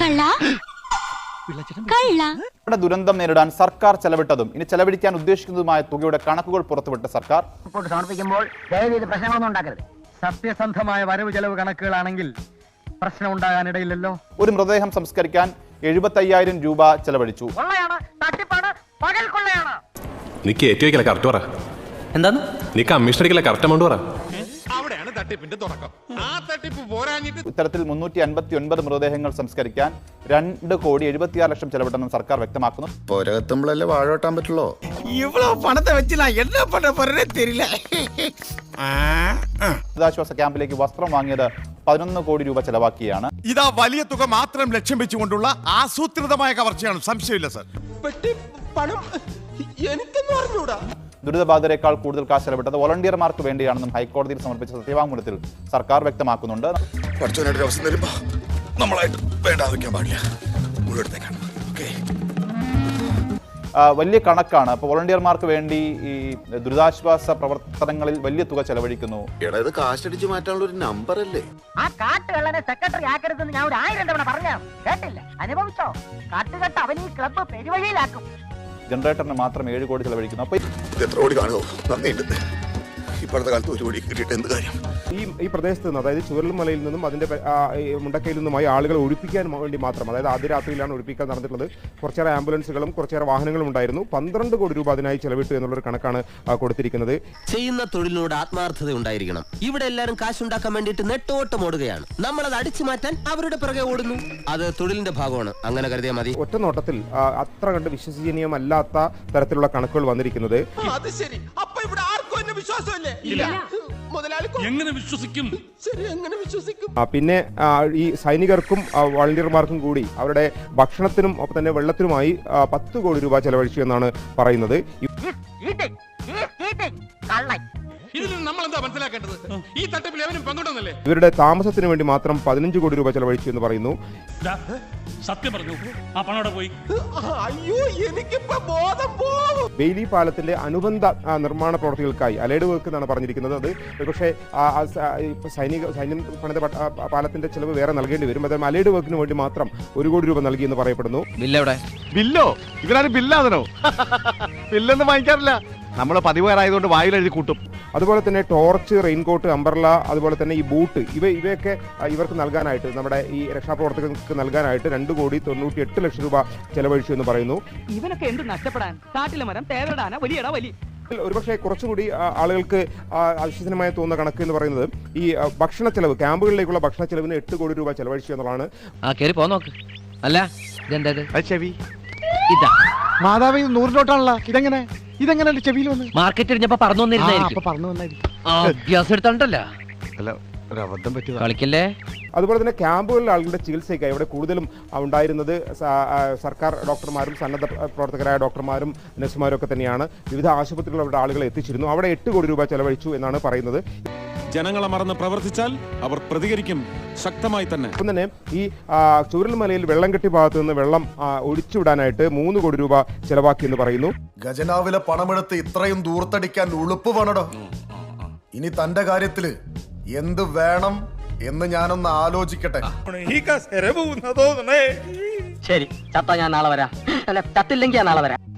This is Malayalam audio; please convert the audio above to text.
കള്ള? കള്ള? ഇവിടെ ദുരന്തം നേരിടാൻ സർക്കാർ ചെലവിട്ടതും ഇനി ചെലവഴിക്കാൻ ഉദ്ദേശിക്കുന്നതുമായ തുകയുടെ കണക്കുകൾ പുറത്തുവിട്ട സർക്കാർ. റിപ്പോർട്ട് സമർപ്പിക്കുമ്പോൾ പ്രശ്നങ്ങളൊന്നും ഉണ്ടാക്കരുത്. സത്യസന്ധമായ വരവ് ചെലവ് കണക്കുകളാണെങ്കിൽ പ്രശ്നം ഉണ്ടാകാനിടയില്ലല്ലോ ഒരു മൃതദേഹം സംസ്കരിക്കാൻ എഴുപത്തി അയ്യായിരം രൂപ ചെലവഴിച്ചു. നീ കയറ്റി വയ്ക്കല കറക്റ്റ് പറ. എന്താണ് നീ കമ്മീഷൻ അടിക്കല കറക്റ്റ് എമൗണ്ട് പറ. തട്ടിപ്പിന്റെ തുടക്കം. ആ തട്ടിപ്പ് പോരാഞ്ഞിട്ട് ഇത്തരത്തിൽ മുന്നൂറ്റി അൻപത്തി ഒൻപത് മൃതദേഹങ്ങൾ സംസ്കരിക്കാൻ രണ്ട് കോടി എഴുപത്തിയാറ് ലക്ഷം ചെലവിട്ടെന്ന് സർക്കാർ വ്യക്തമാക്കുന്നു. പോരകത്തുമ്പോഴല്ലേ വാഴോട്ടാൻ പറ്റുള്ളൂ? ഇവളോ പണത്തെ വെച്ചില്ല. എന്നാ പണ പറഞ്ഞേ തരില്ല. ദുരിതാശ്വാസ ക്യാമ്പിലേക്ക് വസ്ത്രം വാങ്ങിയത് പതിനൊന്ന് കോടി രൂപ ചെലവാക്കിയാണ്. ഇതാ വലിയ തുക മാത്രം ലക്ഷ്യം വെച്ചുകൊണ്ടുള്ള ആസൂത്രിതമായ കവർച്ചയാണ്. സംശയമില്ല സർ. പണം എനിക്കെന്ന് പറഞ്ഞൂടാ ദുരിതബാധിതരെക്കാൾ കൂടുതൽ കാശ് ചെലവിട്ടത് വോളണ്ടിയർമാർക്ക് വേണ്ടിയാണെന്നും ഹൈക്കോടതിയിൽ സമർപ്പിച്ച സത്യവാങ്മൂലത്തിൽ സർക്കാർ വ്യക്തമാക്കുന്നുണ്ട്. നമ്മളായിട്ട് വേണ്ടാതിരിക്കാൻ പാടില്ല. മുഴുവൻ ഓക്കെ. ആ, വലിയ കണക്കാണ്. അപ്പോൾ വോളണ്ടിയർമാർക്ക് വേണ്ടി ഈ ദുരിതാശ്വാസ പ്രവർത്തനങ്ങളിൽ വലിയ തുക ചെലവഴിക്കുന്നു. ഇത് കാശടിച്ച് മാറ്റാനുള്ള ഒരു നമ്പർ അല്ലേ ആ കാട്ടുകള്ളനെ സെക്രട്ടറി ആക്കരുതെന്ന് ഞാൻ ഒരു ആയിരം തവണ പറഞ്ഞു കേട്ടില്ല? അനുഭവിച്ചോ? കാട്ടുകെട്ട് അവൻ ഈ ക്ലബ്ബ് പെരുവഴിയിലാക്കും. ജനറേറ്ററിന് മാത്രം ഏഴ് കോടി ചെലവഴിക്കുന്നു. അപ്പോൾ ഇത് എത്ര കോടി കാണുമോ? നന്ദിയുണ്ട്. ഇപ്പോഴത്തെ കാലത്ത് ഒരു വഴി കിട്ടിയിട്ട് എന്ത് കാര്യം? ഈ ഈ പ്രദേശത്ത് നിന്ന് അതായത് ചുവരൽമലയിൽ നിന്നും അതിന്റെ മുണ്ടക്കയിൽ നിന്നുമായി ആളുകളെ ഒഴിപ്പിക്കാൻ വേണ്ടി മാത്രം അതായത് ആദ്യ രാത്രിയിലാണ് ഒഴിപ്പിക്കാൻ നടന്നിട്ടുള്ളത്. കുറച്ചേറെ ആംബുലൻസുകളും കുറച്ചേറെ വാഹനങ്ങളും ഉണ്ടായിരുന്നു. പന്ത്രണ്ട് കോടി രൂപ അതിനായി ചെലവിട്ടു എന്നുള്ളൊരു കണക്കാണ് കൊടുത്തിരിക്കുന്നത്. ചെയ്യുന്ന തൊഴിലിനോട് ആത്മാർത്ഥത ഉണ്ടായിരിക്കണം. ഇവിടെ എല്ലാവരും കാശുണ്ടാക്കാൻ വേണ്ടിയിട്ട് നെട്ടോട്ടം ഓടുകയാണ്. നമ്മൾ അത് അടിച്ചു മാറ്റാൻ അവരുടെ പിറകെ ഓടുന്നു. അത് തൊഴിലിന്റെ ഭാഗമാണ്. അങ്ങനെ കരുതിയാൽ മതി. ഒറ്റ നോട്ടത്തിൽ അത്ര കണ്ട് വിശ്വസനീയമല്ലാത്ത തരത്തിലുള്ള കണക്കുകൾ വന്നിരിക്കുന്നത്. അത് ശരി. ഇല്ല. മുതലാളി എങ്ങനെ വിശ്വസിക്കും? ശരി എങ്ങനെ വിശ്വസിക്കും? പിന്നെ ഈ സൈനികർക്കും വളണ്ടിയർമാർക്കും കൂടി അവരുടെ ഭക്ഷണത്തിനും ഒപ്പം തന്നെ വെള്ളത്തിനുമായി പത്ത് കോടി രൂപ ചെലവഴിച്ചു എന്നാണ് പറയുന്നത്. ഈ കള്ളൻ. ഇതിൽ നിന്ന് നമ്മൾ എന്താ മനസ്സിലാക്കേണ്ടത് ഈ തട്ടിപ്പിൽ എവനും പങ്കിടുന്നല്ലേ ഇവരുടെ താമസത്തിന് വേണ്ടി മാത്രം പതിനഞ്ച് കോടി രൂപ ചെലവഴിച്ചു എന്ന് പറയുന്നു. സത്യം പറഞ്ഞു. ആ പണോടെ പോയി? അയ്യോ എനിക്കിപ്പോ ബോധം പോകും ബെയിലി പാലത്തിന്റെ അനുബന്ധ ആ, നിർമ്മാണ പ്രവർത്തികൾക്കായി അലൈഡ് വർക്ക് എന്നാണ് പറഞ്ഞിരിക്കുന്നത്. അത് പക്ഷേ സൈനിക സൈന്യം പണിത പ- ആ, പാലത്തിന്റെ ചെലവ് വേറെ നൽകേണ്ടി വരും. അതായത് അലൈഡ് വർക്കിന് വേണ്ടി മാത്രം ഒരു കോടി രൂപ നൽകി എന്ന് പറയപ്പെടുന്നു. ബില്ലെവിടെ? ബില്ലോ? ഇവരാരും ബില്ലാതനോ? ബില്ലൊന്നും വാങ്ങിക്കാറില്ല. നമ്മൾ പതിവുകാരായതുകൊണ്ട് വായിലെഴുതി കൂട്ടും. അതുപോലെ തന്നെ ടോർച്ച് റെയിൻകോട്ട് അംബർല അതുപോലെ തന്നെ ഈ ബൂട്ട് ഇവ ഇവയൊക്കെ ഇവർക്ക് നൽകാനായിട്ട് നമ്മുടെ ഈ രക്ഷാപ്രവർത്തകർക്ക് നൽകാനായിട്ട് രണ്ട് കോടി തൊണ്ണൂറ്റി എട്ട് ലക്ഷം രൂപ ചെലവഴിച്ചു എന്ന് പറയുന്നു. ഇവനൊക്കെ എന്ത് നഷ്ടപ്പെടാൻ? കാട്ടിലെ മരം തേവരടാന? വലിയടാ വലിയ ഇതിൽ ഒരുപക്ഷെ കുറച്ചുകൂടി ആളുകൾക്ക് അവിശ്വസനമായി തോന്നുന്ന കണക്ക് എന്ന് പറയുന്നത് ഈ ഭക്ഷണ ചെലവ് ക്യാമ്പുകളിലേക്കുള്ള ഭക്ഷണ ചെലവിന് എട്ട് കോടി രൂപ ചെലവഴിച്ചു എന്നുള്ളതാണ്. ആ കേറി പോ നോക്ക്. അല്ല ഇതെന്താ മാതാവ് നൂറിലോട്ടാണല്ലോ. ഇതെങ്ങനെ? ഇതെങ്ങനെ ചെവിയിൽ വന്ന്? മാർക്കറ്റ് പറഞ്ഞു വന്നിരുന്നായിരിക്കും. പറഞ്ഞു വന്നായിരിക്കും. അഭ്യാസം എടുത്തോണ്ടല്ലോ. അല്ല ഒരു അബദ്ധം പറ്റിയതാ. കളിക്കല്ലേ? അതുപോലെ തന്നെ ക്യാമ്പുകളിലെ ആളുകളുടെ ചികിത്സയ്ക്കായി ഇവിടെ കൂടുതലും ഉണ്ടായിരുന്നത് സർക്കാർ ഡോക്ടർമാരും സന്നദ്ധ പ്രവർത്തകരായ ഡോക്ടർമാരും നഴ്സുമാരും ഒക്കെ തന്നെയാണ്. വിവിധ ആശുപത്രികളിൽ അവരുടെ ആളുകളെ എത്തിച്ചിരുന്നു. അവിടെ എട്ട് കോടി രൂപ ചെലവഴിച്ചു എന്നാണ് പറയുന്നത്. ജനങ്ങളെ മറന്ന് പ്രവർത്തിച്ചാൽ അവർ പ്രതികരിക്കും. ശക്തമായി തന്നെ. ഇപ്പം തന്നെ ഈ ചുരൽമലയിൽ വെള്ളം കെട്ടി ഭാഗത്ത് നിന്ന് വെള്ളം ഒഴിച്ചുവിടാനായിട്ട് മൂന്ന് കോടി രൂപ ചെലവാക്കി എന്ന് പറയുന്നു. ഖജനാവിലെ പണമെടുത്ത് ഇത്രയും ദൂർത്തടിക്കാൻ ഉളുപ്പ് വേണടോ? ഇനി തന്റെ കാര്യത്തിൽ എന്ത് വേണം എന്ന് ഞാനൊന്ന് ആലോചിക്കട്ടെ. ശരി ചത്ത ഞാൻ നാളെ വരാം. അല്ല ചത്തില്ലെങ്കിൽ ഞാൻ നാളെ വരാം.